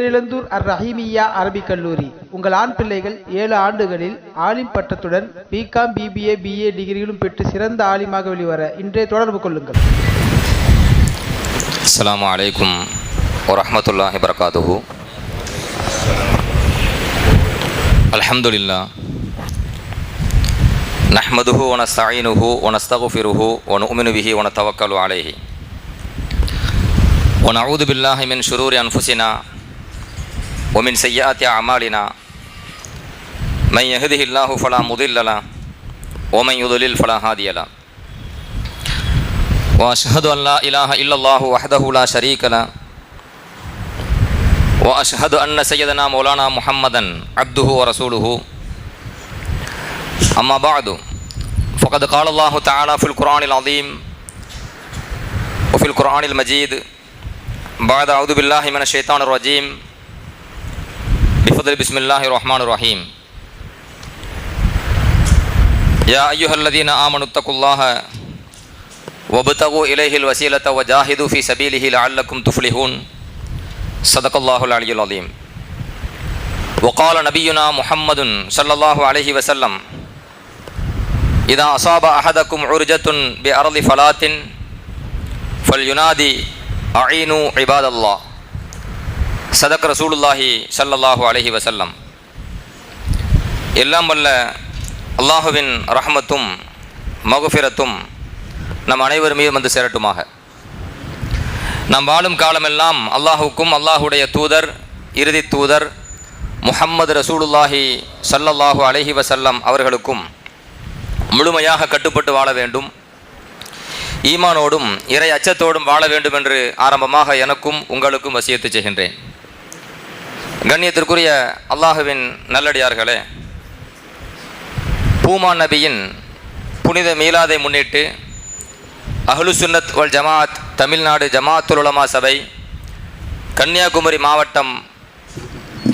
பேரிழந்தூர் அர் ரஹீமியா அரபிக் கல்லூரி உங்கள் ஆண் பிள்ளைகள் ஏழு ஆண்டுகளில் ஆலிம் பட்டத்துடன் பிகாம் பிபிஏ பிஏ டிகிரிகளும் பெற்று சிறந்த ஆலிமாக வெளிவர இன்றே தொடர்பு கொள்ளுங்கள் السلام عليكم ورحمة الله وبركاته الحمد لله نحمده ونستعينه ونستغفره ونؤمن به ونتوكل عليه ونعوذ بالله من شرور أنفسنا ومن سيئات أعمالنا من يهده الله فلا مضل له ومن يضلل فلا هادي له وأشهد أن لا إله إلا الله وحده لا شريك له وأشهد أن سيدنا مولانا محمدا عبده ورسوله. أما بعد فقد قال الله تعالى في القرآن العظيم وفي القرآن المجيد بعد أعوذ بالله من الشيطان الرجيم. بفضل بسم الله الرحمن الرحيم. يا أيها الذين آمنوا اتقوا الله وابتغوا إليه الوسيلة وجاهدوا في سبيله لعلكم تفلحون. صدق الله العلي العظيم. وقال نبينا محمد صلى الله عليه وسلم إذا أصاب أحدكم عرجة بأرض فلاة فلينادي أعينوا عباد الله சதக் ரசூலுல்லாஹி சல்லல்லாஹு அலஹி வசல்லம் எல்லாம் வல்ல அல்லாஹுவின் ரஹமத்தும் மகுஃபிரத்தும் நம் அனைவர் மீதும் வந்து சேரட்டுமாக. நாம் வாழும் காலமெல்லாம் அல்லாஹுக்கும் அல்லாஹுடைய தூதர் இறுதி தூதர் முஹம்மது ரசூலுல்லாஹி சல்லல்லாஹு அலஹி வசல்லம் அவர்களுக்கும் முழுமையாக கட்டுப்பட்டு வாழ வேண்டும். ஈமானோடும் இறை அச்சத்தோடும் வாழ வேண்டும் என்று ஆரம்பமாக எனக்கும் உங்களுக்கும் வசியத்து செய்கின்றேன். கண்ணியத்திற்குரிய அல்லாஹுவின் நல்லடியார்களே பூமா நபியின் புனித மீலாதை முன்னிட்டு அஹ்லு சுன்னத் வல் ஜமாத் தமிழ்நாடு ஜமாத்துல் உலமா சபை கன்னியாகுமரி மாவட்டம்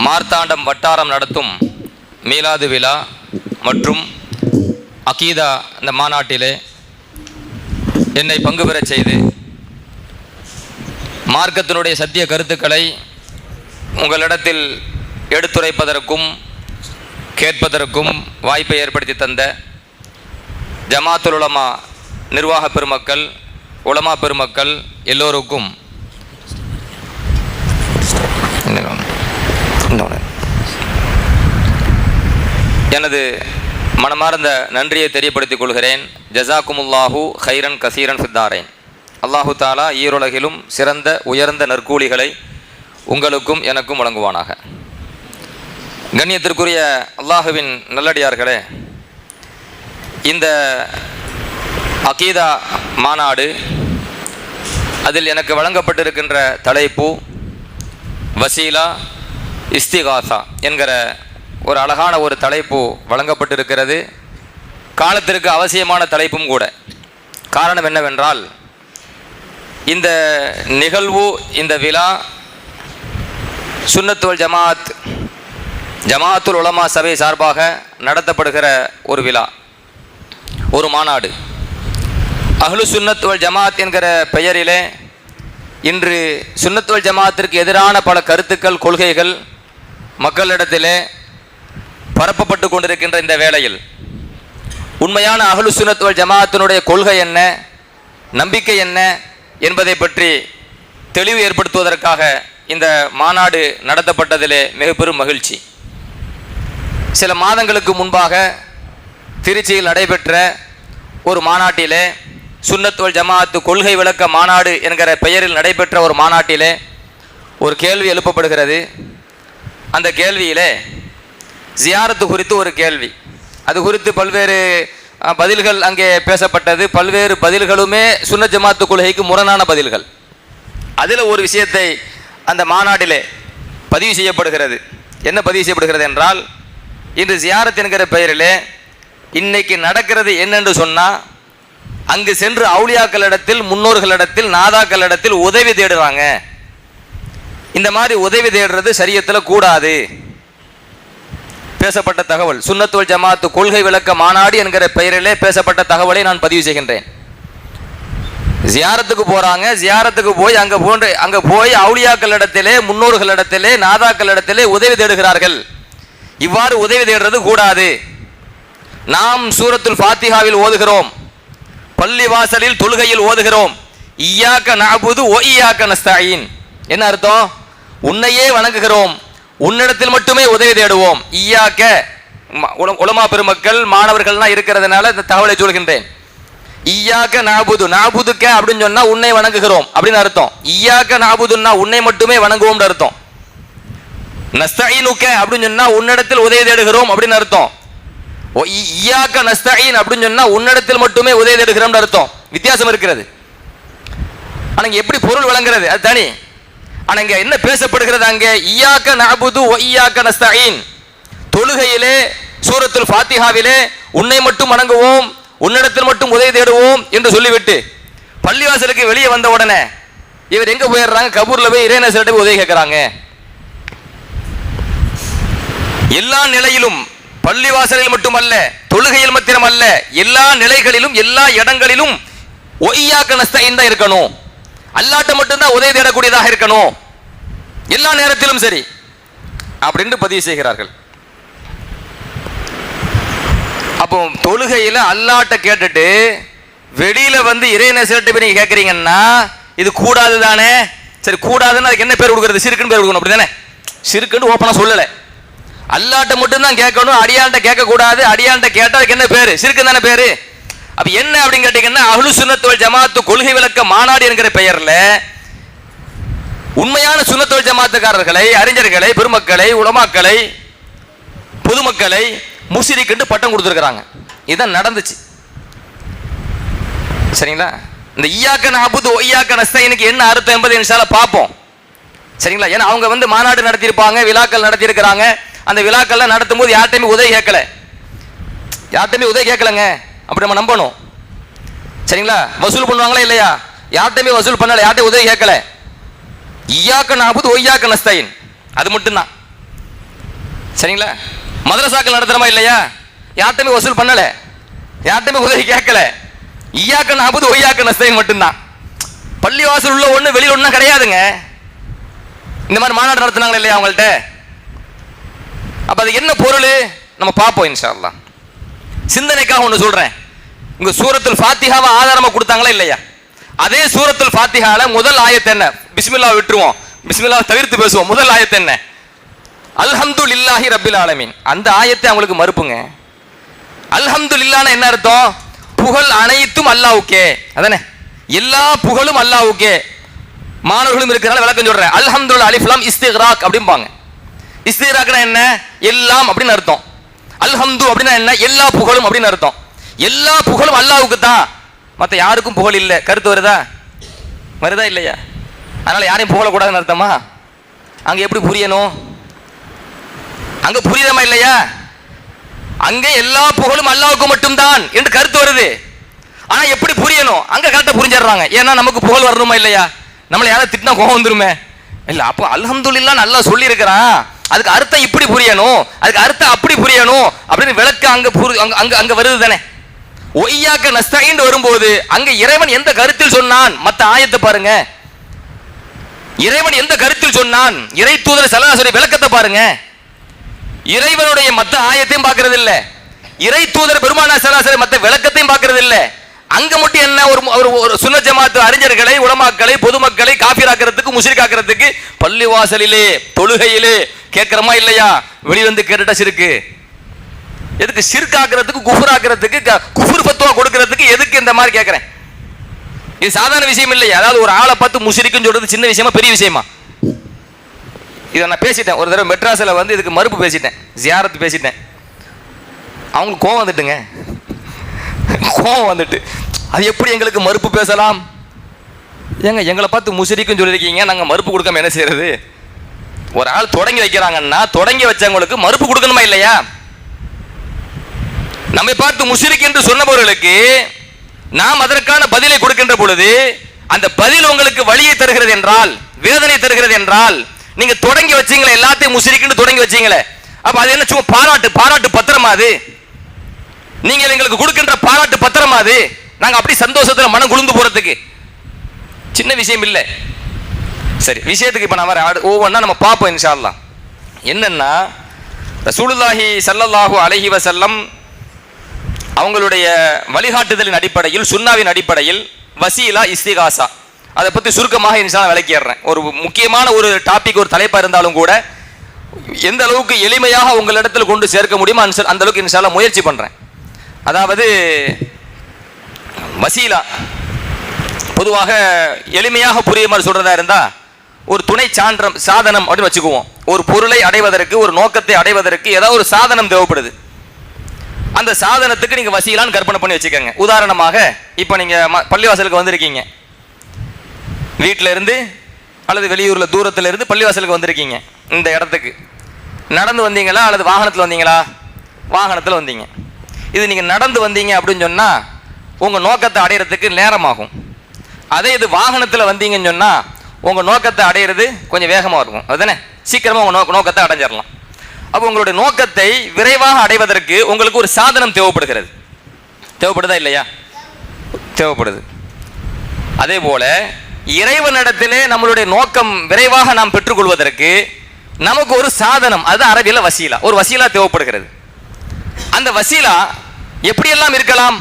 மார்த்தாண்டம் வட்டாரம் நடத்தும் மீலாது விழா மற்றும் அகீதா இந்த மாநாட்டிலே என்னை பங்கு பெறச் செய்து மார்க்கத்தினுடைய சத்திய கருத்துக்களை உங்களிடத்தில் எடுத்துரைப்பதற்கும் கேட்பதற்கும் வாய்ப்பை ஏற்படுத்தி தந்த ஜமாத்துல் உலமா நிர்வாக பெருமக்கள் உலமா பெருமக்கள் எல்லோருக்கும் எனது மனமார்ந்த நன்றியை தெரியப்படுத்திக் கொள்கிறேன். ஜசாக்குமுல்லாஹு ஹைரன் கசீரன் சித்தாரேன் அல்லாஹு தாலா ஈருலகிலும் சிறந்த உயர்ந்த நற்கூலிகளை உங்களுக்கும் எனக்கும் வழங்குவானாக. கண்ணியத்திற்குரிய அல்லாஹுவின் நல்லடியார்களே இந்த அகீதா மாநாடு அதில் எனக்கு வழங்கப்பட்டிருக்கின்ற தலைப்பு வசீலா இஸ்திகாசா என்கிற ஒரு அழகான ஒரு தலைப்பு வழங்கப்பட்டிருக்கிறது. காலத்திற்கு அவசியமான தலைப்பும் கூட. காரணம் என்னவென்றால் இந்த நிகழ்வு இந்த விழா சுன்னத்துவல் ஜமாத் ஜமாத்துல் உலமா சபை சார்பாக நடத்தப்படுகிற ஒரு விழா ஒரு மாநாடு. அஹ்லு சுன்னத்துவல் ஜமாத் என்கிற பெயரிலே இன்று சுன்னத்துவல் ஜமாத்திற்கு எதிரான பல கருத்துக்கள் கொள்கைகள் மக்களிடத்திலே பரப்பப்பட்டு கொண்டிருக்கின்ற இந்த வேளையில் உண்மையான அகலு சுன்னத்துவல் ஜமாத்தினுடைய கொள்கை என்ன நம்பிக்கை என்ன என்பதை பற்றி தெளிவு ஏற்படுத்துவதற்காக இந்த மாநாடு நடத்தப்பட்டதிலே மிக பெரும் மகிழ்ச்சி. சில மாதங்களுக்கு முன்பாக திருச்சியில் நடைபெற்ற ஒரு மாநாட்டிலே சுன்னத்துவல் ஜமாத்து கொள்கை விளக்க மாநாடு என்கிற பெயரில் நடைபெற்ற ஒரு மாநாட்டிலே ஒரு கேள்வி எழுப்பப்படுகிறது. அந்த கேள்வியிலே ஜியாரத்து குறித்து ஒரு கேள்வி. அது குறித்து பல்வேறு பதில்கள் அங்கே பேசப்பட்டது. பல்வேறு பதில்களுமே சுன்ன ஜமாத்து கொள்கைக்கு முரணான பதில்கள். அதில் ஒரு விஷயத்தை அந்த மாநாட்டிலே பதிவு செய்யப்படுகிறது. என்ன பதிவு செய்யப்படுகிறது என்றால் இன்று ஜியாரத் என்கிற பெயரிலே இன்னைக்கு நடக்கிறது என்னென்று சொன்னால் அங்கு சென்று அவுளியாக்களிடத்தில் முன்னோர்களிடத்தில் நாதாக்களிடத்தில் உதவி தேடுறாங்க. இந்த மாதிரி உதவி தேடுறது சரியத்தில் கூடாது. பேசப்பட்ட தகவல் சுண்ணத்துவல் ஜமாத்து கொள்கை விளக்க மாநாடு என்கிற பெயரிலே பேசப்பட்ட தகவலை நான் பதிவு செய்கின்றேன். ஜியாரத்துக்கு போறாங்க. ஜியாரத்துக்கு போய் அங்க போன்ற அங்க போய் அவுளியாக்களிடத்திலே முன்னோர்களிடத்திலே நாதாக்களிடத்திலே உதவி தேடுகிறார்கள். இவ்வாறு உதவி தேடுறது கூடாது. நாம் சூரத்துல் ஃபாத்திஹாவில் ஓதுகிறோம். பள்ளி வாசலில் தொழுகையில் ஓதுகிறோம். ஈயாக்க நாபுது ஒ ஈயாக்க நஸ்தாயின் என்ன அர்த்தம்? உன்னையே வணங்குகிறோம். உன்னிடத்தில் மட்டுமே உதவி தேடுவோம். ஈயாக்க ம- உலமா பெருமக்கள் மாணவர்கள்லாம் இருக்கிறதுனால இந்த தகவலை சொல்கின்றேன். ஈயாக்க நாபுது நாபுதுக்க அப்படின்னு சொன்னா உன்னை வணங்குகிறோம் அப்படின்னு அர்த்தம். ஈயாக்க நாபுதுன்னா உன்னை மட்டுமே வணங்குவோம்னு அர்த்தம். நஸ்தஈனுக்க அப்படின்னு சொன்னா உன்னிடத்தில் உதவி தேடுகிறோம் அப்படின்னு அர்த்தம். ஈயாக்க இ- அப்படின்னு சொன்னா உன்னிடத்தில் மட்டுமே உதவி தேடுகிறோம்னு அர்த்தம். வித்தியாசம் இருக்கிறது. ஆனா இங்க எப்படி பொருள் வழங்குறது அது தனி. ஆனா இங்க என்ன பேசப்படுகிறது அங்கே? ஈயாக்க நாபுது ஒய்யாக்க நஸ்தாயின் தொழுகையிலே சூரத்துல் ஃபாத்திஹாவிலே உன்னை மட்டும் வணங்குவோம். உன்னிடத்தில் மட்டும் உதவி தேடுவோம் என்று சொல்லிவிட்டு பள்ளிவாசலுக்கு வெளியே வந்த உடனே இவர் எங்க போயிடுறாங்க? கபூர்ல போய் இறைநேசர்கிட்ட போய் உதவி கேட்கிறாங்க. எல்லா நிலையிலும் பள்ளிவாசலில் மட்டுமல்ல தொழுகையில் மாத்திரமல்ல எல்லா நிலைகளிலும் எல்லா இடங்களிலும் ஒய்யாக்க நஸ்தைன் தான் இருக்கணும். அல்லாட்ட மட்டும்தான் உதவி தேடக்கூடியதாக இருக்கணும். எல்லா நேரத்திலும் சரி. அப்படின்னு பதிவு செய்கிறார்கள். அப்போ தொழுகையில் அல்லாட்ட கேட்டுட்டு வெளியில வந்து இறைநேசர்கிட்ட போய் நீங்க கேட்குறீங்கன்னா இது கூடாது தானே? சரி கூடாதுன்னு அதுக்கு என்ன பேர் கொடுக்குறது? சிறுக்குன்னு பேர் கொடுக்கணும் அப்படிதானே? சிறுக்குன்னு ஓப்பனா சொல்லலை. அல்லாட்ட மட்டும்தான் கேட்கணும் அடியான்ட்ட கேட்கக்கூடாது அடியாண்ட அடியான்ட்ட அதுக்கு என்ன பேர்? சிறுக்கு தானே பேரு? அப்போ என்ன அப்படின்னு கேட்டீங்கன்னா அஹ்லு சுன்னத்துவல் ஜமாத்து கொள்கை விளக்க மாநாடு என்கிற பெயரில் உண்மையான சுன்னத்துவல் ஜமாத்துக்காரர்களை அறிஞர்களை பெருமக்களை உலமாக்களை பொதுமக்களை முஷிரிக்குன்ட்டு பட்டம் கொடுத்துருக்குறாங்க. இதான் நடந்துச்சு. சரிங்களா? இந்த ஈயாக்கன் அபுது ஒய்யாக்க நஸ்தைனுக்கு என்ன அர்த்தம் என்பதை இன்ஷால பார்ப்போம். சரிங்களா? ஏன்னா அவங்க வந்து மாநாடு நடத்தியிருப்பாங்க விழாக்கள் நடத்தியிருக்கிறாங்க. அந்த விழாக்கள்லாம் நடத்தும் போது யார்ட்டையுமே உதவி கேட்கல. யார்ட்டையுமே உதவி கேட்கலங்க. அப்படி நம்ம நம்பணும். சரிங்களா? வசூல் பண்ணுவாங்களா இல்லையா? யார்ட்டையுமே வசூல் பண்ணல யார்ட்டையும் உதவி கேட்கல. ஈயாக்கன் அபுது ஒய்யாக்க நஸ்தைன் அது மட்டும்தான். சரிங்களா? மதரசாக்கள் நடத்துறமா இல்லையா? யார்ட்டையுமே வசூல் பண்ணல. யார்ட்டையுமே உதவி கேட்கல. ஈயாக்க நாற்பது ஒய்யாக்க நஸ்தைன் மட்டும்தான். பள்ளி வாசல் உள்ள ஒன்று வெளியில் ஒன்றும் கிடையாதுங்க. இந்த மாதிரி மாநாடு நடத்துனாங்களா இல்லையா அவங்கள்ட்ட? அப்போ அது என்ன பொருள்? நம்ம பார்ப்போம் இன்ஷா சிந்தனைக்காக ஒன்று சொல்கிறேன் இங்கே சூரத்துல் ஃபாத்திஹாவை ஆதாரமாக கொடுத்தாங்களா இல்லையா? அதே சூரத்துல் ஃபாத்திஹாவில் முதல் ஆயத்தை என்ன? பிஸ்மில்லா விட்டுருவோம். பிஸ்மில்லா தவிர்த்து பேசுவோம். முதல் ஆயத்தை என்ன? அல்ஹம்து லில்லாஹி ரபில் ஆலமீன். அந்த ஆயத்தை அவங்களுக்கு மறுப்புங்க. அல்ஹம்து என்ன அர்த்தம்? புகழ் அனைத்தும் அல்லாவுக்கே அதானே? எல்லா புகழும் அல்லாவுக்கே மாணவர்களும் இருக்கிறனால விளக்கம் சொல்றேன். அல்ஹம்துல் அலிஃப்லாம் இஸ்திராக் அப்படிம்பாங்க. இஸ்திராக்னா என்ன? எல்லாம் அப்படின்னு அர்த்தம். அல்ஹம்து அப்படின்னா என்ன? எல்லா புகழும் அப்படின்னு அர்த்தம். எல்லா புகழும் அல்லாவுக்கு தான். மற்ற யாருக்கும் புகழ் இல்லை. கருத்து வருதா? வருதா இல்லையா? அதனால யாரையும் புகழக்கூடாதுன்னு அர்த்தமா? அங்கே எப்படி புரியணும்? அங்க புரியுதமா இல்லையா? அங்க எல்லா புகழும் அல்லாவுக்கு மட்டும்தான் என்று கருத்து வருது. ஆனா எப்படி புரியணும்? அங்க கரெக்டா புரிஞ்சிடுறாங்க. ஏன்னா நமக்கு புகழ் வரணுமா இல்லையா? நம்மளை யாராவது திட்டினா கோபம் வந்துருமே. இல்ல அப்போ அல்ஹம்துலில்லா நல்லா சொல்லி இருக்கிறான் அதுக்கு அர்த்தம் இப்படி புரியணும். அதுக்கு அர்த்தம் அப்படி புரியணும் அப்படின்னு விளக்க அங்க புரி- அங்க அங்க வருது தானே. ஒய்யாக்க நஸ்தாயின் வரும்போது அங்க இறைவன் எந்த கருத்தில் சொன்னான்? மத்த ஆயத்தை பாருங்க. இறைவன் எந்த கருத்தில் சொன்னான்? இறை தூதர் சலாசரி விளக்கத்தை பாருங்க. இறைவனுடைய மத்த ஆயத்தையும் பார்க்கறது இல்ல இறை தூதர் பெருமானா சராசரி மத்த விளக்கத்தையும் பார்க்கறது இல்ல அங்க மட்டும் என்ன ஒரு ஒரு ஒரு சுன்ன ஜமாத்து அறிஞர்களை உலமாக்களை பொதுமக்களை காஃபிராக்கிறதுக்கு பள்ளி பள்ளிவாசலிலே தொழுகையிலே கேட்கிறோமா இல்லையா? வெளிவந்து கேட்டுட்டா சிறுக்கு. எதுக்கு சிறுக்காக்குறதுக்கு குஃபுராக்குறதுக்கு க- குஃபுர் பத்துவா கொடுக்கறதுக்கு எதுக்கு இந்த மாதிரி கேட்கிறேன்? இது சாதாரண விஷயம் இல்லையா? அதாவது ஒரு ஆளை பார்த்து முஷிரிக்குன்னு சொல்றது சின்ன விஷயமா பெரிய விஷயமா? இதை நான் பேசிட்டேன். ஒரு தடவை மெட்ராஸில் வந்து இதுக்கு மறுப்பு பேசிட்டேன். ஜியாரத்து பேசிட்டேன். அவங்களுக்கு கோவம் வந்துட்டுங்க. கோவம் வந்துட்டு. அது எப்படி எங்களுக்கு மறுப்பு பேசலாம்? ஏங்க எங்களை பார்த்து முசிரிக்குன்னு சொல்லியிருக்கீங்க. நாங்கள் மறுப்பு கொடுக்காம என்ன செய்யறது? ஒரு ஆள் தொடங்கி வைக்கிறாங்கன்னா தொடங்கி வச்சவங்களுக்கு மறுப்பு கொடுக்கணுமா இல்லையா? நம்மை பார்த்து முஷிரிக் என்று சொன்னவர்களுக்கு நாம் அதற்கான பதிலை கொடுக்கின்ற பொழுது அந்த பதில் உங்களுக்கு வழியை தருகிறது என்றால் வேதனை தருகிறது என்றால் நீங்க தொடங்கி வச்சீங்களே எல்லாத்தையும் முசிறிக்குன்னு தொடங்கி வச்சீங்களே. அப்ப அது என்ன சும்மா பாராட்டு பாராட்டு பத்திரமா அது? நீங்கள் எங்களுக்கு கொடுக்கின்ற பாராட்டு பத்திரமா அது? நாங்க அப்படி சந்தோஷத்துல மனம் குளிர்ந்து போறதுக்கு. சின்ன விஷயம் இல்லை. சரி விஷயத்துக்கு இப்போ நான் வர ஒவ்வொன்றா நம்ம பார்ப்போம் இன்ஷால்லாம் என்னன்னா ரசூலுல்லாஹி ஸல்லல்லாஹு அழகிவ செல்லம் அவங்களுடைய வழிகாட்டுதலின் அடிப்படையில் சுன்னாவின் அடிப்படையில் வசீலா இஸ்திகாசா. அதை பற்றி சுருக்கமாக இன்ஷா விளக்கிடுறேன். ஒரு முக்கியமான ஒரு டாபிக் ஒரு தலைப்பாக இருந்தாலும் கூட எந்த அளவுக்கு எளிமையாக உங்களிடத்தில் கொண்டு சேர்க்க முடியுமோ அந்த அந்த அளவுக்கு இன்ஷா முயற்சி பண்ணுறேன் அதாவது வசீலா பொதுவாக எளிமையாக புரிய மாதிரி சொல்கிறதா இருந்தால் ஒரு துணை சான்றம் சாதனம் அப்படின்னு வச்சுக்குவோம். ஒரு பொருளை அடைவதற்கு ஒரு நோக்கத்தை அடைவதற்கு ஏதாவது ஒரு சாதனம் தேவைப்படுது. அந்த சாதனத்துக்கு நீங்கள் வசீலான்னு கற்பனை பண்ணி வச்சுக்கோங்க. உதாரணமாக இப்போ நீங்கள் ம- பள்ளிவாசலுக்கு வந்திருக்கீங்க. வீட்டில் இருந்து அல்லது வெளியூரில் தூரத்தில் இருந்து பள்ளிவாசலுக்கு வந்திருக்கீங்க. இந்த இடத்துக்கு. நடந்து வந்தீங்களா அல்லது வாகனத்தில் வந்தீங்களா? வாகனத்தில் வந்தீங்க. இது நீங்கள் நடந்து வந்தீங்க அப்படின்னு சொன்னால் உங்கள் நோக்கத்தை அடையிறதுக்கு நேரமாகும். அதே இது வாகனத்தில் வந்தீங்கன்னு சொன்னால் உங்கள் நோக்கத்தை அடையிறது கொஞ்சம் வேகமாக இருக்கும். அதுதானே? சீக்கிரமாக உங்கள் நோக்க நோக்கத்தை அடைஞ்சிடலாம் அப்போ உங்களுடைய நோக்கத்தை விரைவாக அடைவதற்கு உங்களுக்கு ஒரு சாதனம் தேவைப்படுகிறது. தேவைப்படுதா இல்லையா? தேவைப்படுது. அதே போல இறைவனிடத்திலே நம்மளுடைய நோக்கம் விரைவாக நாம் பெற்றுக்கொள்வதற்கு நமக்கு ஒரு சாதனம். அது அரபியில் வசீலா. ஒரு வசீலா தேவைப்படுகிறது. அந்த வசீலா எப்படியெல்லாம் இருக்கலாம்?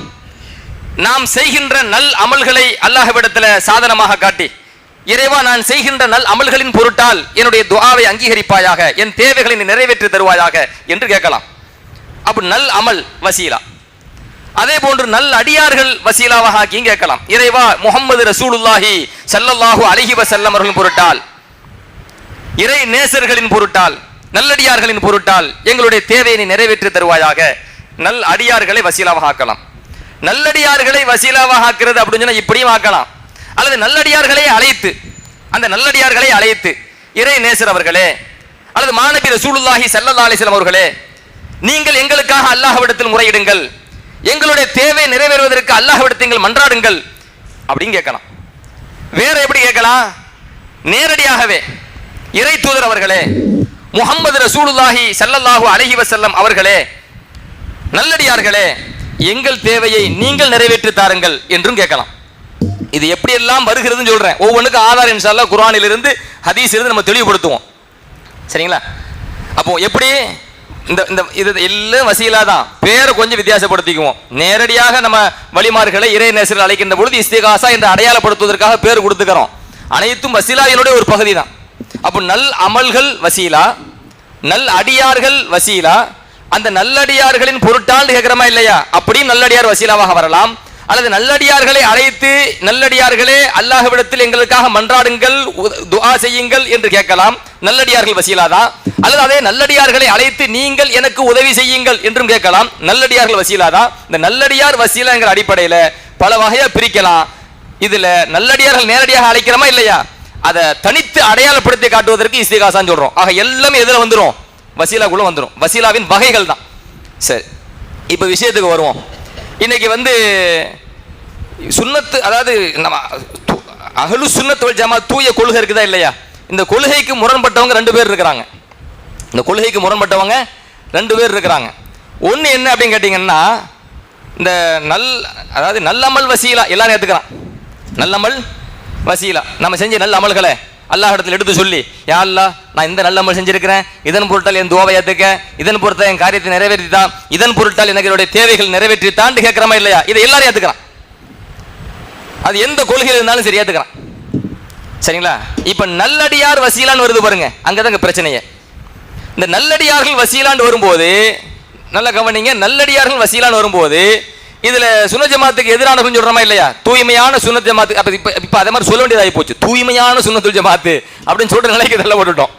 நாம் செய்கின்ற நல் அமல்களை அல்லாஹ்விடத்தில் சாதனமாக காட்டி இறைவா நான் செய்கின்ற நல் அமல்களின் பொருட்டால் என்னுடைய துவாவை அங்கீகரிப்பாயாக என் தேவைகளை நிறைவேற்றி தருவாயாக என்று கேட்கலாம். அப்படி நல் அமல் வசீலா. அதே போன்று நல்ல அடியார்கள் வசீலாவாக ஆக்கியும் கேட்கலாம். இறைவா முகமது ரசூலுல்லாஹி சல்லல்லாஹு அலைஹி வஸல்லம் அவர்களின் பொருட்டால் இறை நேசர்களின் பொருட்டால் நல்லடியார்களின் பொருட்டால் எங்களுடைய தேவையை நிறைவேற்றி தருவாயாக. நல் அடியார்களை வசீலாவாக ஆக்கலாம். நல்லடியார்களை வசீலாவாக ஆக்குறது அப்படின்னு சொன்னா இப்படியும் ஆக்கலாம். அல்லது நல்லடியார்களை அழைத்து அந்த நல்லடியார்களை அழைத்து இறை நேசர் அவர்களே அல்லது மாணவி ரசூலுல்லாஹி சல்லல்லா அலைஹி அவர்களே நீங்கள் எங்களுக்காக அல்லாஹ்விடத்தில் முறையிடுங்கள். எங்களுடைய தேவை நிறைவேறுவதற்கு அல்லாஹ்விடத்தில் நீங்கள் மன்றாடுங்கள் அப்படின்னு கேட்கலாம். வேற எப்படி கேட்கலாம்? நேரடியாகவே இறை தூதர் அவர்களே முகமது ரசூலுல்லாஹி சல்லல்லாஹு அலஹி வசல்லம் அவர்களே நல்லடியார்களே எங்கள் தேவையை நீங்கள் நிறைவேற்றி தாருங்கள் என்றும் கேட்கலாம். இது எப்படியெல்லாம் வருகிறதுன்னு சொல்றேன். ஒவ்வொன்றுக்கும் ஆதார் இன்ஷால்லா குரானிலிருந்து ஹதீஸ் இருந்து நம்ம தெளிவுபடுத்துவோம். சரிங்களா? அப்போ எப்படி? இந்த இந்த இது எல்லாம் வசீலா தான் பேரை கொஞ்சம் வித்தியாசப்படுத்திக்குவோம். நேரடியாக நம்ம வழிமார்களை இறை நேசர்கள் அழைக்கின்ற பொழுது இஸ்திகாசா என்று அடையாளப்படுத்துவதற்காக பேர் கொடுத்துக்கிறோம். அனைத்தும் வசீலாவினுடைய ஒரு பகுதி தான் அப்போ நல் அமல்கள் வசீலா நல் அடியார்கள் வசீலா அந்த நல்லடியார்களின் பொருட்டால் கேட்கிறோமா இல்லையா? அப்படியும் நல்லடியார் வசீலாவாக வரலாம். அல்லது நல்லடியார்களை அழைத்து நல்லடியார்களே அல்லாஹ்விடத்தில் எங்களுக்காக மன்றாடுங்கள் உத- துஆ செய்யுங்கள் என்று கேட்கலாம். நல்லடியார்கள் வசீலாதா அல்லது அதே நல்லடியார்களை அழைத்து நீங்கள் எனக்கு உதவி செய்யுங்கள் என்றும் கேட்கலாம். நல்லடியார்கள் வசீலாதா இந்த நல்லடியார் வசீலாங்கிற அடிப்படையில் பல வகையா பிரிக்கலாம். இதுல நல்லடியார்கள் நேரடியாக அழைக்கிறோமா இல்லையா? அதை தனித்து அடையாளப்படுத்தி காட்டுவதற்கு இஸ்திகாசான்னு சொல்றோம். ஆக எல்லாமே எதுல வந்துடும் வசீலாக்குள்ள வந்துரும். வசீலாவின் வகைகள் தான். சரி. இப்போ விஷயத்துக்கு வருவோம். இன்னைக்கு வந்து சுண்ணத்து அதாவது நம்ம து- அஹ்லு ஜமா தூய கொள்கை இருக்குதா இல்லையா? இந்த கொள்கைக்கு முரண்பட்டவங்க ரெண்டு பேர் இருக்கிறாங்க. இந்த கொள்கைக்கு முரண்பட்டவங்க ரெண்டு பேர் இருக்கிறாங்க. ஒன்று என்ன அப்படின்னு கேட்டிங்கன்னா இந்த நல் அதாவது நல்லமல் வசீலா எல்லாரும் ஏற்றுக்கிறான் நல்லமல் வசீலா. நம்ம செஞ்ச நல்ல அமல்களை. அல்லாஹ் இடத்துல எடுத்து சொல்லி யா அல்லா நான் இந்த நல்ல அமல் செஞ்சிருக்கிறேன். இதன் பொருட்டால் என் துவாவை ஏற்றுக்க இதன் பொருட்டால் என் காரியத்தை நிறைவேற்றி தான் இதன் பொருட்டால் எனக்கு என்னுடைய தேவைகள் நிறைவேற்றி தான் கேட்கிறமா இல்லையா? இதை எல்லாரும் ஏற்றுக்கிறான் அது எந்த கொள்கையில் இருந்தாலும் சரி ஏற்றுக்கிறான் சரிங்களா? இப்போ நல்லடியார் வசீலான்னு வருது பாருங்க. அங்கதாங்க பிரச்சனையே. இந்த நல்லடியார்கள் வசீலான்னு வரும்போது நல்ல கவனிங்க நல்லடியார்கள் வசீலான்னு வரும்போது இதுல சுன ஜமாத்துக்கு எதிரானவர்கள் சொல்றமா இல்லையா? தூய்மையான சுன ஜமாத்து. அப்ப இப்ப இப்ப அதே மாதிரி சொல்ல வேண்டியதாகி போச்சு. தூய்மையான சுன்னத்துல் ஜமாத்து அப்படின்னு சொல்ற நிலைக்கு இதெல்லாம் விட்டுட்டோம்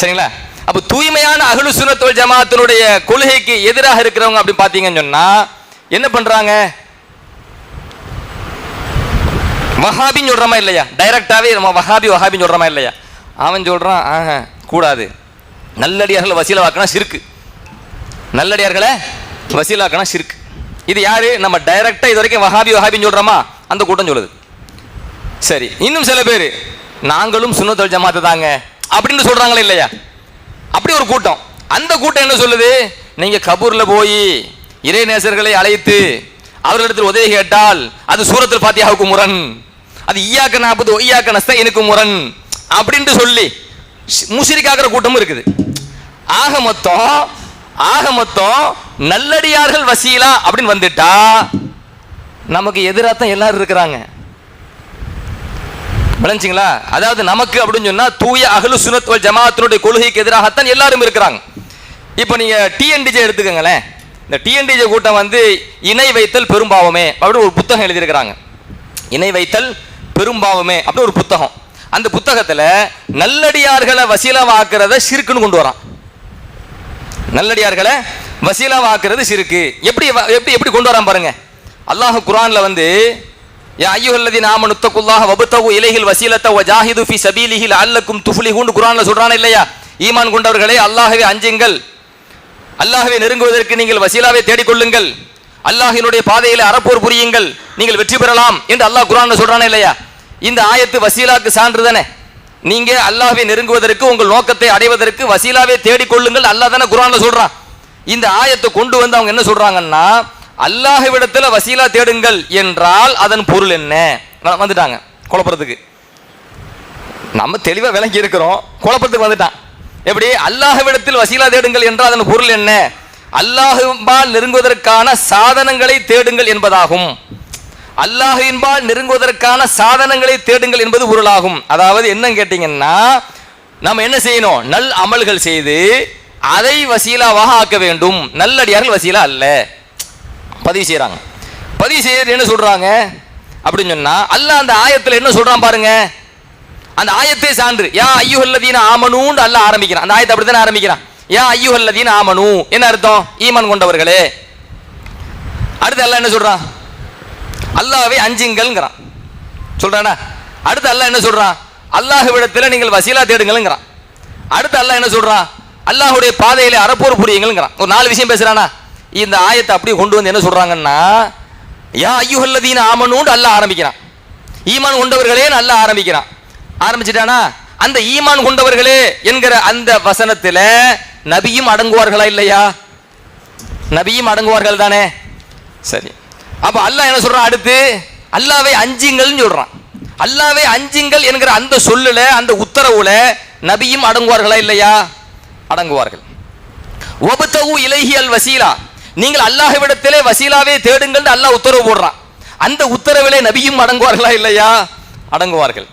சரிங்களா? அப்ப தூய்மையான அகலு சுன்னத்துல் ஜமாத்தினுடைய கொள்கைக்கு எதிராக இருக்கிறவங்க அப்படி பாத்தீங்கன்னு சொன்னா என்ன பண்றாங்க? வஹாபின்னு சொல்றோமா இல்லையா? டைரக்டாவே நம்ம வஹாபி வஹாபின்னு சொல்றோமா இல்லையா? அவன் சொல்றான் ஆஹ கூடாது. நல்லடியார்களை வசீலாக்கணும் சிறுக்கு. நல்லடியார்களை வசீலாக்கணும் சிறுக்கு. இது யாரு? நம்ம டைரக்டா இது வரைக்கும் வஹாபி வஹாபின்னு சொல்றோமா? அந்த கூட்டம் சொல்லுது. சரி இன்னும் சில பேர் நாங்களும் சுன்னத்தல் ஜமாத்து தாங்க அப்படின்னு சொல்றாங்களே இல்லையா? அப்படி ஒரு கூட்டம். அந்த கூட்டம் என்ன சொல்லுது? நீங்க கபூர்ல போய் இறை நேசர்களை அழைத்து அவர்களிடத்தில் உதவி கேட்டால் அது சூரத்தில் பாத்தியாவுக்கு முரண். அது ஈயாக்க நாற்பது ஒய்யாக்க நஸ்தா எனக்கு முரண் அப்படின்ட்டு சொல்லி முஷிரிக்காகிற கூட்டமும் இருக்குது. ஆக மொத்தம் ஆக மொத்தம் நல்லடியார்கள் வசீலா அப்படின்னு வந்துட்டா நமக்கு எதிராக தான் எல்லாரும் இருக்கிறாங்க. விளைஞ்சிங்களா அதாவது நமக்கு அப்படின்னு சொன்னால் தூய அகலு சுனத் ஜமாத்தினுடைய கொள்கைக்கு எதிராகத்தான் எல்லாரும் இருக்கிறாங்க. இப்போ நீங்கள் டிஎன்டிஜே எடுத்துக்கோங்களேன். இந்த டிஎன்டிஜே கூட்டம் வந்து இணை வைத்தல் பெரும்பாவமே அப்படின்னு ஒரு புத்தகம் எழுதியிருக்கிறாங்க. இணை வைத்தல் பெரும்பாவமே அப்படின்னு ஒரு புத்தகம். அந்த புத்தகத்தில் நல்லடியார்களை வசீலமாக்குறத சிறுக்குன்னு கொண்டு வரான். நல்லடியார்களை வசீலாவாக்குறது சிறுக்கு. எப்படி வ- எப்படி எப்படி கொண்டு வரான் பாருங்க. அல்லாஹ் குரானில் வந்து யா ஐயுஹல்லதீன ஆமனு தக்குல்லாஹ வபத்தகு இலைஹில் வசீலத்த வ ஜாஹிது ஃபி சபீலிஹி லஅல்லக்கும் துஃப்லிஹூன் குரானில் சொல்றானே இல்லையா? ஈமான் கொண்டவர்களே அல்லாஹவே அஞ்சுங்கள். அல்லாஹ்வை நெருங்குவதற்கு நீங்கள் வசீலாவை தேடிக்கொள்ளுங்கள் அல்லாஹினுடைய பாதையில அறப்போர் புரியுங்கள். நீங்கள் வெற்றி பெறலாம் என்று அல்லாஹ் குரானில் சொல்றானே இல்லையா? இந்த ஆயத்து வசீலாக்கு சான்று தானே. நீங்க அல்லாஹை நெருங்குவதற்கு உங்கள் நோக்கத்தை அடைவதற்கு வசீலாவை தேடிக்கொள்ளுங்கள் அல்லாஹ் தானே குரானில் சொல்றான். இந்த ஆயத்தை கொண்டு வந்து அவங்க என்ன சொல்றாங்கன்னா அல்லாஹ்விடத்துல வசீலா தேடுங்கள் என்றால் அதன் பொருள் என்ன? வந்துட்டாங்க குழப்பறதுக்கு. நம்ம தெளிவாக விளங்கி இருக்கிறோம் குழப்பத்துக்கு வந்துட்டான். எப்படி? அல்லாஹ்விடத்தில் வசீலா தேடுங்கள் என்றால் அதன் பொருள் என்ன? அல்லாஹின்பால் நெருங்குவதற்கான சாதனங்களை தேடுங்கள் என்பதாகும். அல்லாஹின்பால் நெருங்குவதற்கான சாதனங்களை தேடுங்கள் என்பது பொருளாகும். அதாவது என்னன்னு கேட்டீங்கன்னா நம்ம என்ன செய்யணும்? நல் அமல்கள் செய்து அதை வசீலாவாக ஆக்க வேண்டும். நல்லடியார்கள் வசீலா அல்ல. பதிவு செய்கிறாங்க பதிவு செய்யறது என்ன சொல்றாங்க? அப்படின்னு சொன்னா அல்ல அந்த ஆயத்துல என்ன சொல்றான் பாருங்க. அந்த ஆயத்தே சான்று. யா ஐயுஹல்லதீன ஆமனூன்னு அல்ல ஆரம்பிக்கிறான். அந்த ஆயத்தை அப்படித்தானே ஆரம்பிக்கிறான்? யா ஐயுஹல்லதீன ஆமனு. என்ன அர்த்தம்? ஈமான் கொண்டவர்களே. அடுத்து அல்ல என்ன சொல்றான்? அல்லாஹ்வை அஞ்சுங்கள்ங்கிறான். சொல்றானா? அடுத்து அல்ல என்ன சொல்றான்? அல்லாஹ்விடத்தில் நீங்கள் வசீலா தேடுங்கள்ங்கிறான். அடுத்து அல்ல என்ன சொல்றான்? அல்லாஹ்வுடைய பாதையில அறப்போர் புரியுங்கள்ங்கிறான். ஒரு நாலு விஷயம் பேசுறானா? இந்த ஆயத்தை அப்படியே கொண்டு வந்து என்ன சொல்றாங்கன்னா யா ஐயுகல்லதீன ஆமனூன்னு அல்ல ஆரம்பிக்கிறான். ஈமான் கொண்டவர்களே நல்ல ஆரம்பிக்கிறான். ஆரம்பிச்சிட்டானா? அந்த ஈமான் கொண்டவர்களே என்கிற அந்த வசனத்துல நபியும் அடங்குவார்களா இல்லையா? நபியும் அடங்குவார்கள் தானே? சரி. அப்ப அல்லாஹ் என்ன சொல்றான் அடுத்து? அல்லாவை அஞ்சுங்கள்னு சொல்றான். அல்லாவே அஞ்சுங்கள் என்கிற அந்த சொல்லுல அந்த உத்தரவுல நபியும் அடங்குவார்களா இல்லையா? அடங்குவார்கள். ஒபத்தகு இலகியல் வசீலா. நீங்கள் அல்லாஹ்விடத்திலே வசீலாவே தேடுங்கள் அல்லாஹ் உத்தரவு போடுறான். அந்த உத்தரவிலே நபியும் அடங்குவார்களா இல்லையா? அடங்குவார்கள்.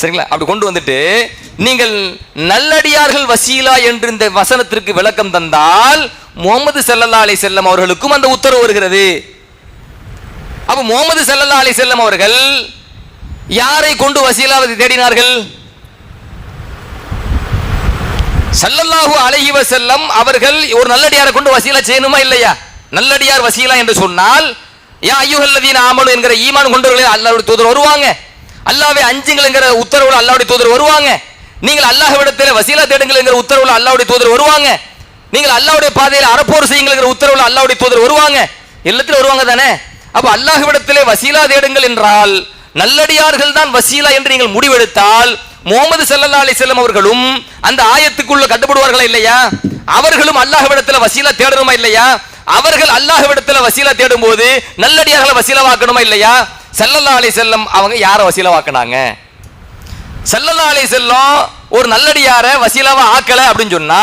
சரிங்களா? அப்படி கொண்டு வந்துட்டு நீங்கள் நல்லடியார்கள் வசீலா என்று இந்த வசனத்திற்கு விளக்கம் தந்தால் முகமது செல்லல்லா அலைஹி செல்லம் அவர்களுக்கும் அந்த உத்தரவு வருகிறது. அப்ப முகமது செல்லல்லா அலைஹி செல்லம் அவர்கள் யாரை கொண்டு வசீலாவது தேடினார்கள்? சல்லல்லாஹு அலைஹி செல்லம் அவர்கள் ஒரு நல்லடியாரை கொண்டு வசீலா செய்யணுமா இல்லையா? நல்லடியார் வசீலா என்று சொன்னால் யா ஐயுஹல்லதீன ஆமனு என்கிற ஈமான் கொண்டவர்களே அல்லாவுடைய தூதர் வருவாங்க. அல்லாவே அஞ்சுங்கள் என்கிற உத்தரவுல அல்லாவுடைய தூதர் வருவாங்க. நீங்கள் அல்லாஹ்விடத்தில் வசீலா தேடுங்கள் என்கிற உத்தரவுல அல்லாவுடைய தூதர் வருவாங்க. நீங்கள் அல்லாவுடைய பாதையில் அறப்போர் செய்யுங்கள் என்கிற உத்தரவுல அல்லாவுடைய தூதர் வருவாங்க. எல்லாத்திலும் வருவாங்க தானே? அப்ப அல்லாஹ்விடத்திலே வசீலா தேடுங்கள் என்றால் நல்லடியார்கள் தான் வசீலா என்று நீங்கள் முடிவெடுத்தால் முகமது சல்லா அலி செல்லம் அவர்களும் அந்த ஆயத்துக்குள்ள கட்டுப்படுவார்களா இல்லையா? அவர்களும் அல்லாஹ்விடத்துல வசீலா தேடணுமா இல்லையா? அவர்கள் அல்லாஹ்விடத்துல வசீலா தேடும்போது நல்லடியார்களை வசீலவாக்கணுமா இல்லையா? ஸல்லல்லாஹு அலி செல்லம் அவங்க யாரை வசீலவாக்குனாங்க? ஸல்லல்லாஹு அலி செல்லம் ஒரு நல்லடியார வசீலாவா ஆக்கல அப்படின்னு சொன்னா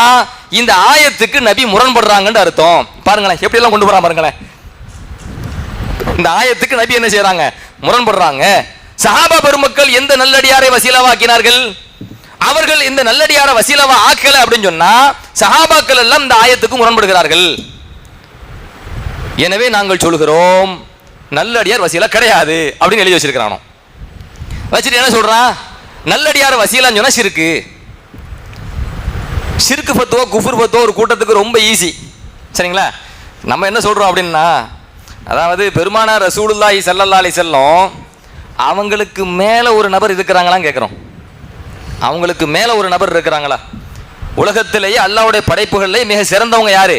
இந்த ஆயத்துக்கு நபி முரண்படுறாங்கன்னு அர்த்தம். பாருங்களேன் எப்படி எல்லாம் கொண்டு போறான் பாருங்களேன். இந்த ஆயத்துக்கு நபி என்ன செய்யறாங்க முரண்படுறாங்க. சஹாபா பெருமக்கள் எந்த நல்லடியாரை வசீலவாக்கினார்கள்? அவர்கள் இந்த நல்லடியாரை வசீலவா ஆக்கல அப்படின்னு சொன்னா சஹாபாக்கள் எல்லாம் இந்த ஆயத்துக்கு முரண்படுகிறார்கள். எனவே நாங்கள் சொல்கிறோம் நல்லடியார் வசீலா கிடையாது அப்படின்னு எழுதி வச்சிருக்கிறானோ. வச்சுட்டு என்ன சொல்றான் நல்லடியார் வசீலான்னு சொன்னா சிறுக்கு சிறுக்கு பத்துவோ குஃபுர் பத்துவோ ஒரு கூட்டத்துக்கு ரொம்ப ஈஸி சரிங்களா? நம்ம என்ன சொல்றோம் அப்படின்னா அதாவது பெருமானார் ரசூலுல்லாஹி ஸல்லல்லாஹு செல்லும் செல்லம் அவங்களுக்கு மேலே ஒரு நபர் இருக்கிறாங்களான்னு கேட்குறோம் அவங்களுக்கு மேலே ஒரு நபர் இருக்கிறாங்களா? உலகத்திலேயே அல்லாவுடைய படைப்புகளிலே மிக சிறந்தவங்க யார்?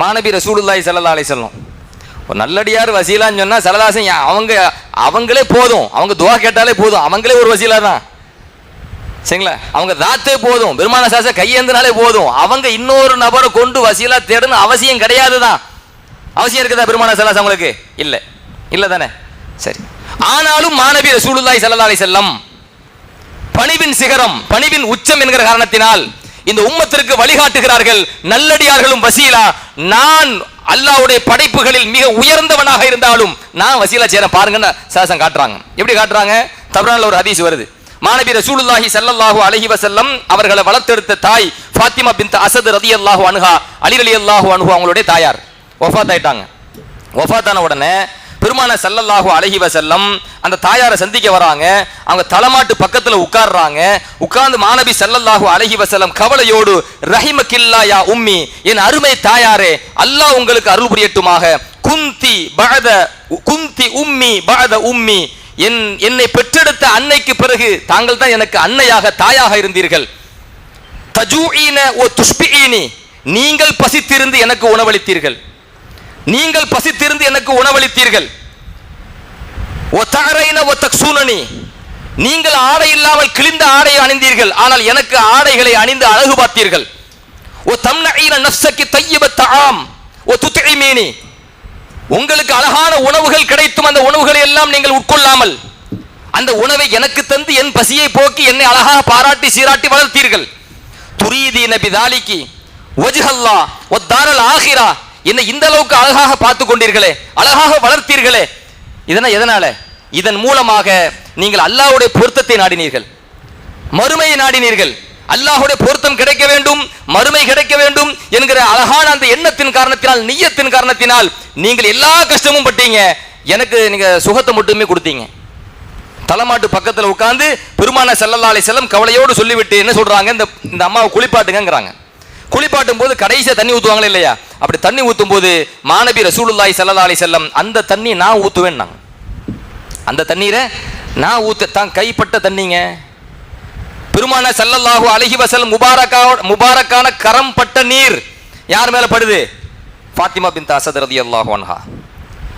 மாணவி ரசூலுல்லாய் சல்லா அலைஹி செல்லம் ஒரு நல்லடியார் வசீலான்னு சொன்னால் சரதாசன் அவங்க அவங்களே போதும். அவங்க துவா கேட்டாலே போதும். அவங்களே ஒரு வசீலா தான். சரிங்களா? அவங்க தாத்தே போதும். பெருமான சாச கையேந்தினாலே போதும். அவங்க இன்னொரு நபரை கொண்டு வசீலா தேடணும் அவசியம் கிடையாது தான். அவசியம் இருக்குதா பெருமான சலாசம் அவங்களுக்கு? இல்லை. இல்லை தானே? சரி. ஆனாலும் மாணவி ரசூலுல்லாய் சல்லா அலி செல்லம் பணிவின் சிகரம் பணிவின் உச்சம் என்கிற காரணத்தினால் இந்த உம்மத்திற்கு வழிகாட்டுகிறார்கள் நல்லடியார்களும் வசீலா நான் அல்லாஹ்வுடைய படைப்புகளில் மிக உயர்ந்தவனாக இருந்தாலும் நான் வசீலா சேர பாருங்கன்னு சாசம் காட்டுறாங்க. எப்படி காட்டுறாங்க? தப்ரான்ல ஒரு ஹதீஸ் வருது. மாணவி ரசூலுல்லாஹி சல்லல்லாஹு அலஹி வசல்லம் அவர்களை வளர்த்தெடுத்த தாய் ஃபாத்திமா பின் அசது ரதி அல்லாஹு அன்ஹா அலி அல்லாஹு அன்ஹு அவங்களுடைய தாயார். வஃபாத் ஆயிட்டாங்க. வஃபாத்தான உடனே பெருமான செல்லல்லாஹு அழகி வசல்லம் அந்த தாயாரை சந்திக்க வராங்க. அவங்க தலைமாட்டு பக்கத்தில் உட்கார்றாங்க. உட்கார்ந்து மாணவி சல்லல்லாஹு அழகி வசல்லம் கவலையோடு ரஹிமக்கில்லா யா உம்மி என் அருமை தாயாரே அல்லாஹ் உங்களுக்கு அருள் புரியட்டுமாக. குந்தி பகத குந்தி உம்மி பகத உம்மி என் என்னை பெற்றெடுத்த அன்னைக்கு பிறகு தாங்கள் தான் எனக்கு அன்னையாக தாயாக இருந்தீர்கள். தஜூஈன ஓ துஷ்பிஇனி நீங்கள் பசித்திருந்து எனக்கு உணவளித்தீர்கள். நீங்கள் பசித்திருந்து எனக்கு உணவளித்தீர்கள். நீங்கள் ஆடை இல்லாமல் கிழிந்த ஆடை அணிந்தீர்கள். ஆனால் எனக்கு ஆடைகளை அணிந்து அழகு பார்த்தீர்கள். ஓ உங்களுக்கு அழகான உணவுகள் கிடைத்தும் அந்த உணவுகளை எல்லாம் நீங்கள் உட்கொள்ளாமல் அந்த உணவை எனக்கு தந்து என் பசியை போக்கி என்னை அழகாக பாராட்டி சீராட்டி வளர்த்தீர்கள். துரீதீன பிதாலிக்கு ஒஜ்ஹல்லா ஒத்தாரல் ஆகிரா. என்னை இந்த அளவுக்கு அழகாக பார்த்து கொண்டீர்களே அழகாக வளர்த்தீர்களே. இதனால் எதனால? இதன் மூலமாக நீங்கள் அல்லாஹ்வுடைய பொருத்தத்தை நாடினீர்கள். மறுமையை நாடினீர்கள். அல்லாஹ்வுடைய பொருத்தம் கிடைக்க வேண்டும் மறுமை கிடைக்க வேண்டும் என்கிற அழகான அந்த எண்ணத்தின் காரணத்தினால் நீயத்தின் காரணத்தினால் நீங்கள் எல்லா கஷ்டமும் பட்டீங்க. எனக்கு நீங்க சுகத்தை மட்டுமே கொடுத்தீங்க. தலைமாட்டு பக்கத்தில் உட்காந்து பெருமான செல்லல்லாலை செல்லம் கவலையோடு சொல்லிவிட்டு என்ன சொல்றாங்க? இந்த இந்த அம்மாவை குளிப்பாட்டுங்கிறாங்க குளிப்பாட்டும் போது கடைசியாக தண்ணி ஊற்றுவாங்களே இல்லையா? அப்படி தண்ணி ஊற்றும் போது மாணவி ரசூலுல்லாய் சல்லா அலி செல்லம் அந்த தண்ணி நான் ஊற்றுவேன்னாங்க அந்த தண்ணீரை நான் ஊற்ற தான் கைப்பட்ட தண்ணிங்க. பெருமான சல்லல்லாஹு அழகி வசல் முபாரக்கா முபாரக்கான கரம் பட்ட நீர் யார் மேலே படுது? ஃபாத்திமா பின் அசத் ரலியல்லாஹு அன்ஹா.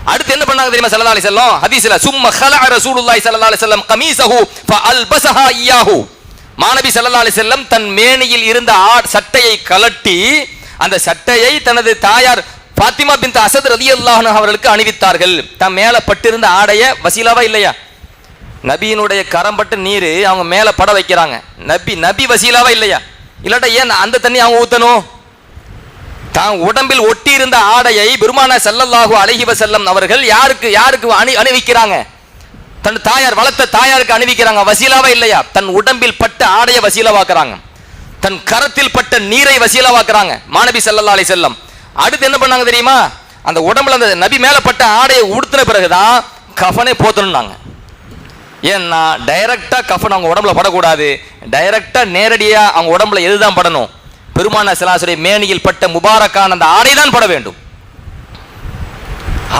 அடுத்து என்ன பண்ணாங்க தெரியுமா சல்லா அலி செல்லம் ஹதீஸ்ல சும்ம ஹலா ரசூலுல்லாய் சல்லா அலி செல்லம் கமீசஹு ஃப அல்பசஹா இய்யாஹு மாணவி செல்லல்லா அலி செல்லம் தன் மேனியில் இருந்த ஆ- சட்டையை கலட்டி அந்த சட்டையை தனது தாயார் ஃபாத்திமா பின் அசத் ரதி அல்லாஹன் அவர்களுக்கு அணிவித்தார்கள். தன் மேல பட்டிருந்த ஆடைய வசீலாவா இல்லையா? நபியினுடைய கரம்பட்டு நீர் அவங்க மேல பட வைக்கிறாங்க. நபி நபி வசீலாவா இல்லையா? இல்லாட்டா ஏன் அந்த தண்ணி அவங்க ஊத்தணும்? தான் உடம்பில் ஒட்டி இருந்த ஆடையை பெருமான ஸல்லல்லாஹு அழகிவ செல்லம் அவர்கள் யாருக்கு யாருக்கு அணி அணிவிக்கிறாங்க? தன் தாயார் வளர்த்த தாயாருக்கு அணிவிக்கிறாங்க. வசீலாவா இல்லையா? தன் உடம்பில் பட்ட ஆடையை வசீலவாக்குறாங்க. தன் கரத்தில் பட்ட நீரை வசீலவாக்குறாங்க. மாணவி செல்லல்லா அலை செல்லம் அடுத்து என்ன பண்ணாங்க தெரியுமா? அந்த உடம்புல அந்த நபி மேல பட்ட ஆடையை உடுத்தின பிறகுதான் கஃபனை போத்தணும்னாங்க. ஏன்னா டைரக்டா கஃபன் அவங்க உடம்புல படக்கூடாது. டைரக்டா நேரடியா அவங்க உடம்புல எதுதான் படணும்? பெருமான சிலாசுடைய மேனியில் பட்ட முபாரக்கான அந்த ஆடை தான் பட வேண்டும்.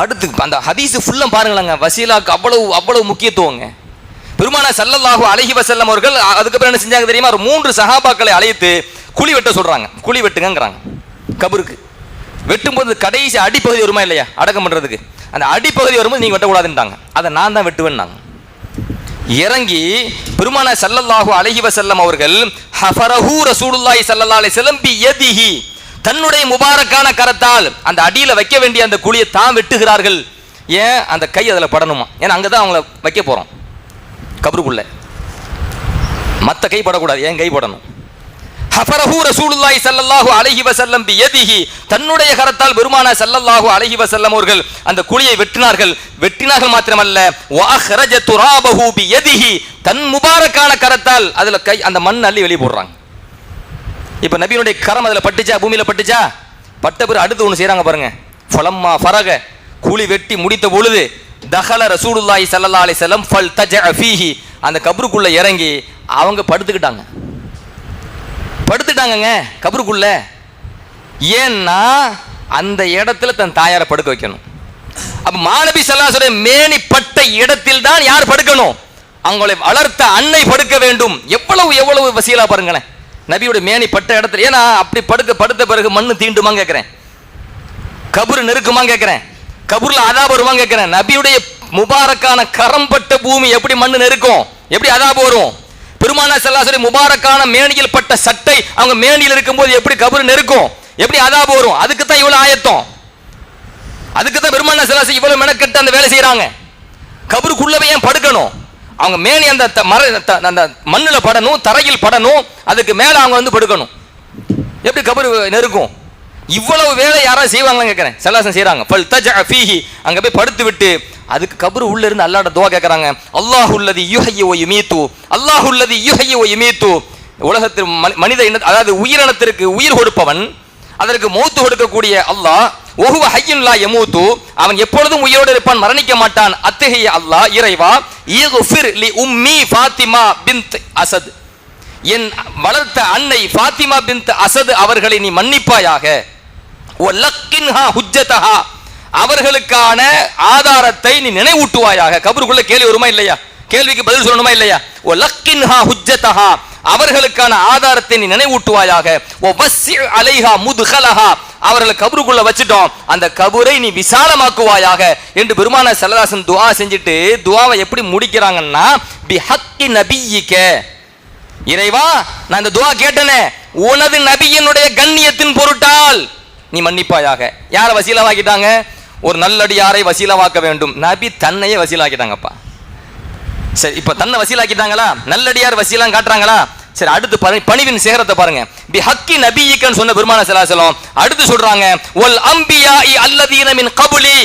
அடுத்து அந்த ஹதீஸ் ஃபுல்லும் பாருங்களேங்க. வசீலாக்கு அவ்வளவு அவ்வளவு முக்கியத்துவங்க. பெருமான சல்லல்லாஹு அழகி வசல்லம் அவர்கள் அதுக்கப்புறம் என்ன செஞ்சாங்க தெரியுமா? ஒரு மூன்று சஹாபாக்களை அழைத்து குழி வெட்ட சொல்கிறாங்க குழி வெட்டுங்கிறாங்க கபருக்கு. வெட்டும்போது கடைசி அடிப்பகுதி வருமா இல்லையா? அடக்கம் பண்ணுறதுக்கு அந்த அடிப்பகுதி வரும்போது நீங்கள் வெட்டக்கூடாதுன்ட்டாங்க. அதை நான் தான் வெட்டுவேன்னாங்க. இறங்கி பெருமான சல்லல்லாஹு அழகி வசல்லம் அவர்கள் ஹஃபரஹூ ரசூலுல்லாஹி ஸல்லல்லாஹு அலைஹி வஸல்லம் பி தன்னுடைய முபாரக்கான கரத்தால் அந்த அடியில் வைக்க வேண்டிய அந்த குழியை தான் வெட்டுகிறார்கள். ஏன்? அந்த கை அதில் படணுமா? ஏன்னா அங்கே தான் அவங்கள வைக்க போகிறோம் கபருக்குள்ளே. மற்ற கை படக்கூடாது. ஏன் கை படணும்? ஹஃபரஹூ ரசூலுல்லாஹி சல்லல்லாஹு அலைஹி வஸல்லம் பியதிஹி. தன்னுடைய கரத்தால் பெருமானா சல்லல்லாஹு அலைஹி வஸல்லம் அவர்கள் அந்த குழியை வெட்டினார்கள். வெட்டினார்கள் மாத்திரமல்ல. வஅஹ்ரஜ துராபஹு பியதிஹி. தன் முபாரக்கான கரத்தால் அதுல கை அந்த மண் அள்ளி வெளியே போடுறாங்க. இப்போ நபியினுடைய கரம் அதில் பட்டுச்சா? பூமியில் பட்டுச்சா? பட்ட பிறகு அடுத்து ஒன்று செய்கிறாங்க பாருங்க. ஃபலம்மா ஃபரக. கூலி வெட்டி முடித்த பொழுது தஹல ரசூலுல்லாஹி சல்லா அலி செல்லம் ஃபல் தஜ ஃபீஹி. அந்த கபருக்குள்ளே இறங்கி அவங்க படுத்துக்கிட்டாங்க. படுத்துட்டாங்கங்க கபருக்குள்ள. ஏன்னா அந்த இடத்துல தன் தாயாரை படுக்க வைக்கணும். அப்போ மாணவி சல்லாசுடைய மேனி பட்ட இடத்தில் தான் யார் படுக்கணும்? அவங்களை வளர்த்த அன்னை படுக்க வேண்டும். எவ்வளவு எவ்வளவு வசீலா பாருங்களேன். நபியோட மேனி பட்ட இடத்துல ஏன்னா அப்படி படுக்க படுத்த பிறகு மண்ணு தீண்டுமா கேட்கிறேன் கபரு நெருக்குமா கேட்கிறேன் கபூர்ல அதாபு வருமா கேட்கிறேன் நபியுடைய முபாரக்கான கரம் பட்ட பூமி எப்படி மண்ணு நெருக்கும்? எப்படி அதாபு வரும்? பெருமானா செல்லாசரி முபாரக்கான மேனியில் பட்ட சட்டை அவங்க மேனியில் இருக்கும்போது எப்படி கபரு நெருக்கும்? எப்படி அதாபு வரும்? அதுக்கு தான் இவ்வளவு ஆயத்தம். அதுக்கு தான் பெருமானா செல்லாசி இவ்வளவு மெனக்கெட்டு அந்த வேலை செய்கிறாங்க கபருக்குள்ளவே ஏன் படுக்கணும்? அவங்க மேலே அந்த த- மர த- அந்த மண்ணில் படணும் தரையில் படணும் அதுக்கு மேலே அவங்க வந்து படுக்கணும். எப்படி கபரு நெருக்கும் இவ்வளவு வேலை யாராவது செய்வாங்களான்னு கேட்குறேன். செல்லாசன் செய்கிறாங்க பல் தஜ ஃபீஹி. அங்கே போய் படுத்து விட்டு அதுக்கு கபரு உள்ள இருந்து அல்லாட துவா கேட்குறாங்க. அல்லாஹ் உள்ளது யுஹய்யி வ யுமீத்து. அல்லாஹ் உள்ளது யுஹய்யி வ யுமீத்து. உலகத்தில் மனி- மனித இன அதாவது உயிரினத்திற்கு உயிர் கொடுப்பவன் அதற்கு மௌத்து கொடுக்கக்கூடிய அல்லாஹ் ஒஹுவ ஹையுல்லா லா அவன் எப்பொழுதும் உயிரோடு இருப்பான் மரணிக்க மாட்டான். அத்தகைய அல்லாஹ் இறைவா இஃபிர் லி உம்மி ஃபாத்திமா பின்த் அசத் என் வளர்த்த அன்னை ஃபாத்திமா பின்த் அசது அவர்களை நீ மன்னிப்பாயாக. ஒலக்கின்ஹா ஹுஜ்ஜதஹா அவர்களுக்கான ஆதாரத்தை நீ நினைவூட்டுவாயாக. கபருக்குள்ள கேள்வி வருமா இல்லையா? கேள்விக்கு பதில் சொல்லணுமா இல்லையா? ஓ லக்கின்ஹா ஹுஜ்ஜத்தஹா அவர்களுக்கான ஆதாரத்தை நீ நினைவூட்டுவாயாக. ஓ வசி அலைஹா முதுகலஹா அவர்களை கபருக்குள்ள வச்சுட்டோம். அந்த கபரை நீ விசாலமாக்குவாயாக என்று பெருமான செல்லதாசன் துவா செஞ்சுட்டு துவாவை எப்படி முடிக்கிறாங்கன்னா பி ஹக்கி நபியிக்க. இறைவா நான் இந்த துவா கேட்டனே. உனது நபியினுடைய கண்ணியத்தின் பொருட்டால் நீ மன்னிப்பாயாக. யாரை வசீலவாக்கிட்டாங்க ஒரு நல்லடியாரை வசீலவாக்க வேண்டும். நபி தன்னையே வசீலாக்கிட்டாங்கப்பா. சரி இப்ப தன்னை வசீலாக்கிட்டாங்களா? நல்லடியார் வசீலாம் காட்டுறாங்களா? சரி அடுத்து பணி பணிவின் சேகரத்தை பாருங்க. பி ஹக்கி நபியிக்கன்னு சொன்ன பெருமான சலாசலம் அடுத்து சொல்றாங்க ஒல் அம்பியா இ அல்லதீனமின் கபுலி.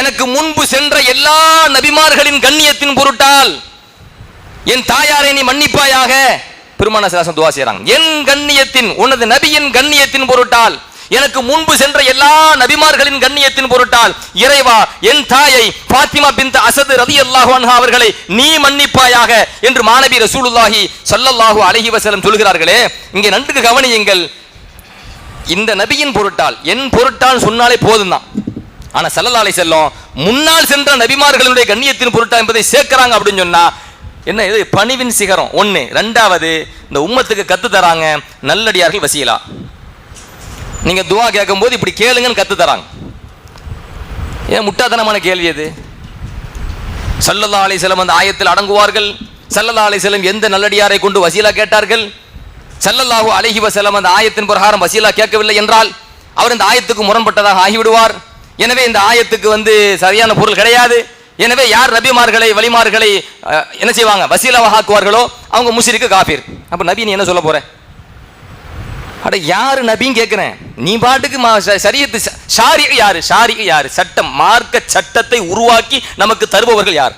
எனக்கு முன்பு சென்ற எல்லா நபிமார்களின் கண்ணியத்தின் பொருட்டால் என் தாயாரை நீ மன்னிப்பாயாக. பெருமான சிலாசம் துவா செய்றாங்க. என் கண்ணியத்தின் உனது நபியின் கண்ணியத்தின் பொருட்டால் எனக்கு முன்பு சென்ற எல்லா நபிமார்களின் கண்ணியத்தின் பொருட்டால் இறைவா என் தாயை பாத்திமா பிந்த அசது ரதி அல்லாஹு அன்ஹா அவர்களை நீ மன்னிப்பாயாக என்று மாணவி ரசூலுல்லாஹி சல்லல்லாஹு அலஹி வசலம் சொல்கிறார்களே இங்கே நன்கு கவனியுங்கள். இந்த நபியின் பொருட்டால் என் பொருட்டால் சொன்னாலே போதும் தான் ஆனா சல்லல்லா செல்லும் முன்னால் சென்ற நபிமார்களுடைய கண்ணியத்தின் பொருட்டா என்பதை சேர்க்கிறாங்க அப்படின்னு சொன்னா என்ன இது பணிவின் சிகரம். ஒண்ணு. ரெண்டாவது இந்த உம்மத்துக்கு கத்து தராங்க நல்லடியார்கள் வசீலா. நீங்க துவா கேட்கும்போது இப்படி கேளுங்கன்னு கத்து தராங்க ஏன் முட்டாத்தனமான கேள்வி அது சல்லல்லா அலைஹிஸ்ஸலாம் அந்த ஆயத்தில் அடங்குவார்கள். சல்லல்லா அலைஹிஸ்ஸலாம் எந்த நல்லடியாரை கொண்டு வசீலா கேட்டார்கள்? சல்லல்லாஹு அலைஹி வஸல்லம் அந்த ஆயத்தின் பிரகாரம் வசீலா கேட்கவில்லை என்றால் அவர் இந்த ஆயத்துக்கு முரண்பட்டதாக ஆகிவிடுவார். எனவே இந்த ஆயத்துக்கு வந்து சரியான பொருள் கிடையாது. எனவே யார் நபிமார்களை வலிமார்களை அஹ், என்ன செய்வாங்க? வசீலாவாக ஆக்குவார்களோ அவங்க முஸ்லிக்கு காபீர் அப்ப நபி நீ என்ன சொல்ல போறேன் அட யாரு நபின்னு கேட்கிறேன் நீ பாட்டுக்கு மா- சரியத்து ஷாரி யாரு? ஷாரி யாரு? சட்டம் மார்க்க சட்டத்தை உருவாக்கி நமக்கு தருபவர்கள் யார்?